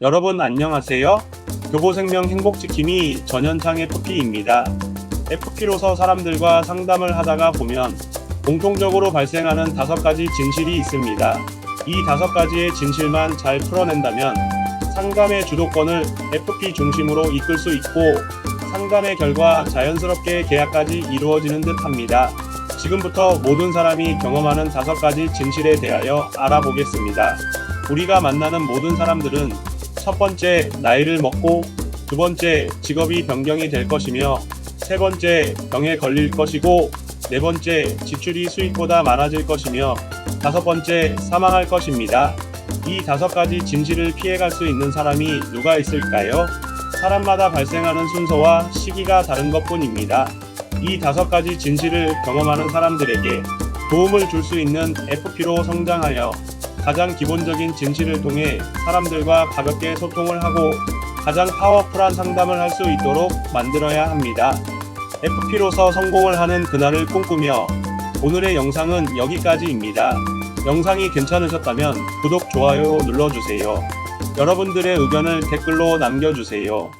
여러분 안녕하세요. 교보생명 행복지킴이 전현창 FP입니다. FP로서 사람들과 상담을 하다가 보면 공통적으로 발생하는 다섯 가지 진실이 있습니다. 이 다섯 가지의 진실만 잘 풀어낸다면 상담의 주도권을 FP 중심으로 이끌 수 있고 상담의 결과 자연스럽게 계약까지 이루어지는 듯 합니다. 지금부터 모든 사람이 경험하는 다섯 가지 진실에 대하여 알아보겠습니다. 우리가 만나는 모든 사람들은 첫 번째 나이를 먹고 두 번째 직업이 변경이 될 것이며 세 번째 병에 걸릴 것이고 네 번째 지출이 수익보다 많아질 것이며 다섯 번째 사망할 것입니다. 이 다섯 가지 진실을 피해갈 수 있는 사람이 누가 있을까요? 사람마다 발생하는 순서와 시기가 다른 것 뿐입니다. 이 다섯 가지 진실을 경험하는 사람들에게 도움을 줄 수 있는 FP로 성장하여 가장 기본적인 진실을 통해 사람들과 가볍게 소통을 하고 가장 파워풀한 상담을 할 수 있도록 만들어야 합니다. FP로서 성공을 하는 그날을 꿈꾸며 오늘의 영상은 여기까지입니다. 영상이 괜찮으셨다면 구독, 좋아요 눌러주세요. 여러분들의 의견을 댓글로 남겨주세요.